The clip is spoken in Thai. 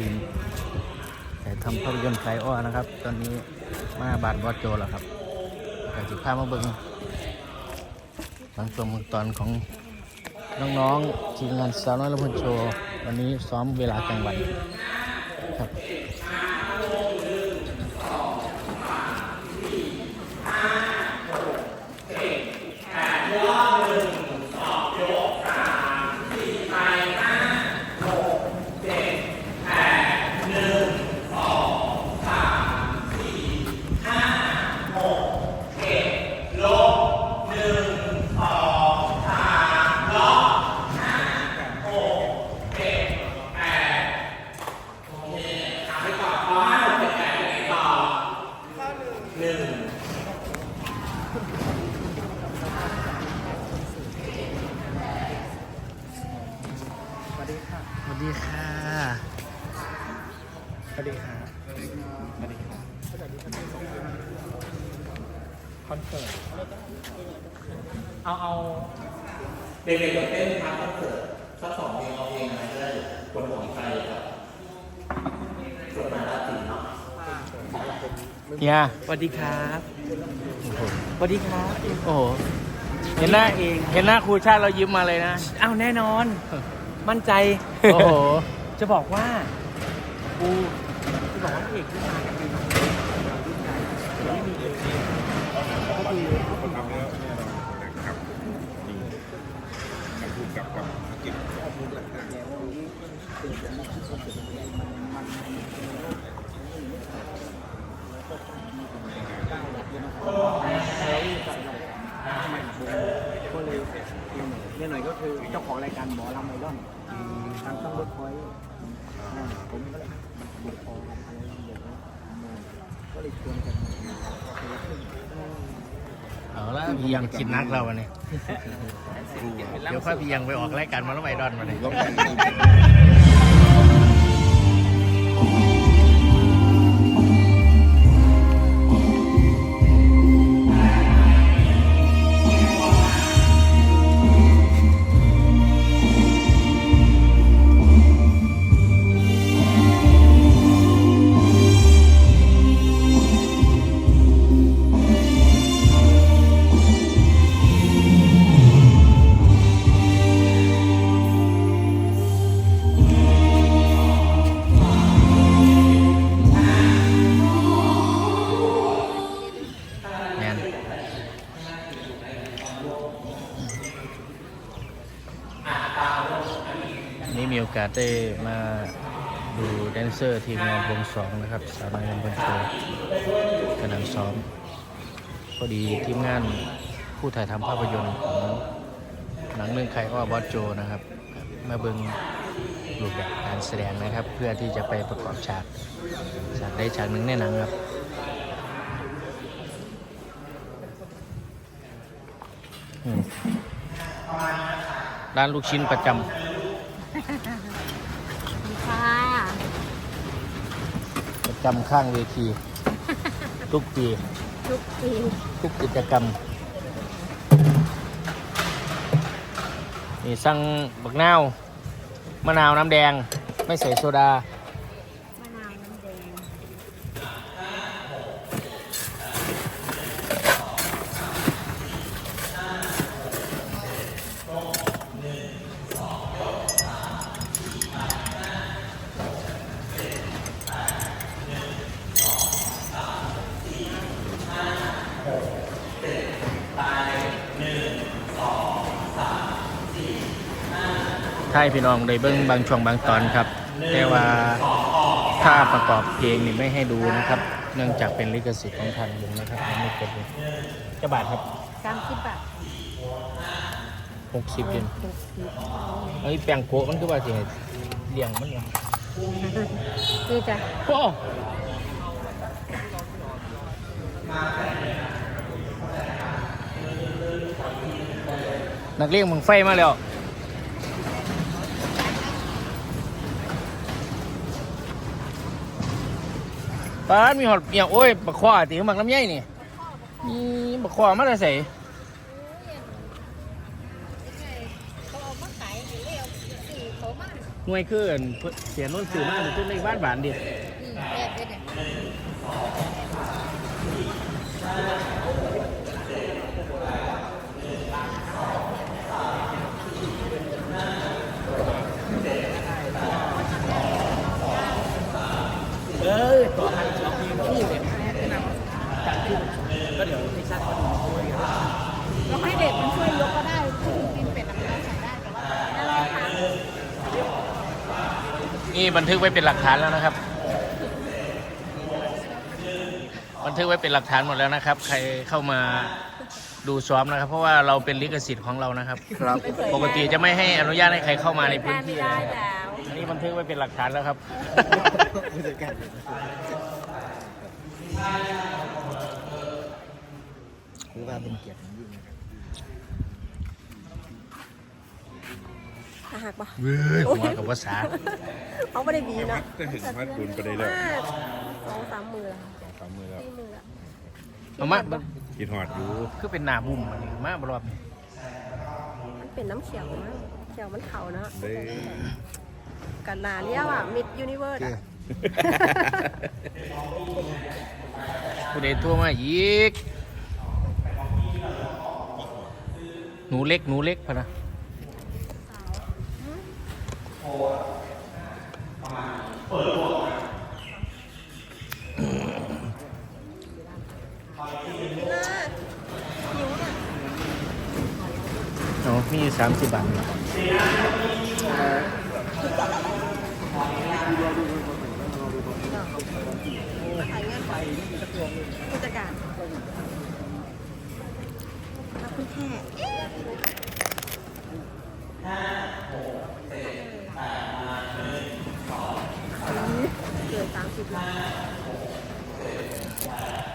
ทีมแต่ทำภาพยนตร์ไกอ้อนะครับ ตอนนี้มาบาดบอดโจแล้วครับแต่สิพามาเบิ้งบางช่วงบางตอนของน้องๆทีมงานสาวน้อยละพนโชว์วันนี้ซ้อมเวลากลางวันครับ วัสดีค่ะสวัสดีค่ะคอนเสิร์ต เอาเอาเด็กๆจะเต้นทางคอนเสิร์ตสักสองเพลงเอาเพลงอะไรก็ได้คนของใจครับสวนมาลาตินเนาะเฮียสวัสดีครับสวัสดีครับ โอ้โห เห็นหน้าเอง เห็นหน้าครูชาติเรายิ้มมาเลยนะ อ้าวแน่นอน มั่นใจ โอ้โห จะบอกว่า กู บอกว่าพระเอกที่มากันเป็นแบบรุ่นใหญ่ไม่มีเองก็คือคนทำแล้วเนี่ยเรานะครับดีการพูดกับกับธุรกิจก็เลยเนี่ยหน่อยก็คือเจ้าของรายการหมอลำไอดอนทางต้องร์ดพอ ชวนกันมาคนละครึ่งเอาละพี่ยังคิดนักเราวันนี้ เดี๋ยวค่อยพี่ยังไปออกรายการมาแล้วไอดอนมาเาสได้มาดูแดนเซอร์ทีมงานวงสองนะครับสาวน้อยลำพันโชว์กำลังซ้อมพอดีทีมงานผู้ถ่ายทำภาพยนตร์ของหนังเรื่องใครอ้อบอสโจนะครับมาเบิงรูปแบบการแสดงนะครับ เพื่อที่จะไปประกอบฉากฉากใดฉากหนึ่งในหนังครับร้านลูกชิ้นประจำ ประจำข้างเวที ทุกปี ทุกปีทุกกิจกรรม นี่สั่งบักนาว มะนาวน้ำแดง ไม่ใส่โซดาาให้พี่น้องได้เบิ้งบางช่วงบางตอนครับ แต่ว่าถ้าประกอบเพลงนี่ไม่ให้ดูนะครับ เนื่องจากเป็นลิขสิทธิ์ของทางวงนะครับยังไม่กดเลยจะบาทครับสามสิบบาทหกสิบเยนหกสิบเอ้ยแปลงโกะมันคือว่าสิให้เลี้ยงมันเหรอนี่จ้ะโอ้นักเลี้ยงมึงไฟมาแล้ว ป้านมีหอดเปียโอ้ยบักขวาตีมักลำไยนี่มีบักขวามาแต่ใส่เขาเอามาขายเร็วสี่เขามาหน่วยคืออันเพิ่นสียนนนสื่อมากมันขึ้นในบ้านบานดิอืมแบบนี้เนี่ย เออต่อพันสองปีคู่เนี่ยแนะนำจัดขึ้นก็เดี๋ยวให้ชัดเขาดูช่วยกัน เราให้เด็กมันช่วยยกก็ได้คือกินเป็ดน้ำตาลใส่ได้แต่ว่าแล้วเราทำ นี่ บันทึกไว้เป็นหลักฐานแล้วนะครับ บันทึกไว้เป็นหลักฐานหมดแล้วนะครับ ใครเข้ามาดูซ้อมนะครับ เพราะว่าเราเป็นลิขสิทธิ์ของเรานะครับ ครับ ปกติจะไม่ให้อนุญาตให้ใครเข้ามาในพื้นได้ไม่ที่ได้นะครับแล้วอันนี้บันทึกไว้เป็นหลักฐานแล้วครับผู้จัดการคือว่าเป็นเกียรติอย่างยิ่งนะครับ หักปะเว้ยหัวกับภาษาเขาไม่ได้บีเนาะจะถึงวัดบุญไปได้แล้วสองสามมือละสามมือแล้วสี่มือละเอามากินหอดอยู่คือเป็นหนาบุ่มอันนี้มาบรอบนี้มันเป็นน้ำเขียวมั้งเขียวมันเข่าเนาะได้กันหนาเรียกว่ามิดยูนิเวิร์สผู้ใดโทั่วมาอีก หนูเล็กหนูเล็กพะนะ อ๋อมีสามสิบบาทขายเงินไปผู้จัดการขอบคุณแค่ เกิดสามสิบล้าน